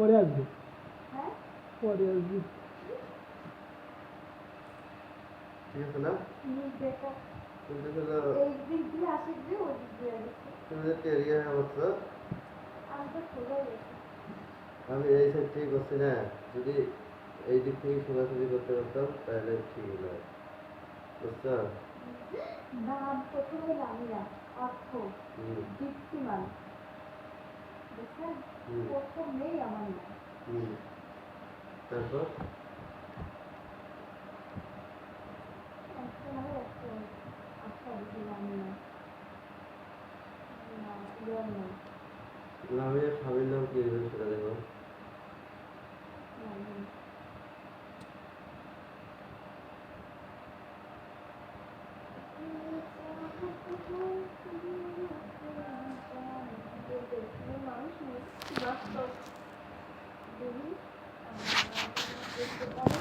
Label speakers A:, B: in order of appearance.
A: পরে আসবি।
B: হ্যাঁ?
A: পরে আসবি।
C: ঠিক আছে না? তুমি তো
B: এই দিক দিয়ে আসে দিয়ে ওই দিক দিয়ে
C: তুমি যে
B: আমি
C: এই সাইড থেকে করছি না। যদি এই দিক থেকে সোজাসুজি করতে পারতাম তাহলে ঠিক হলো বুঝছ?
B: নাম প্রথমে নামি না অর্থ দীপ্তিমান।
C: তারপর?
B: আচ্ছা নামি নেই
C: নামে কি সেটা
B: মানুষ নেই বাস্তব দেখি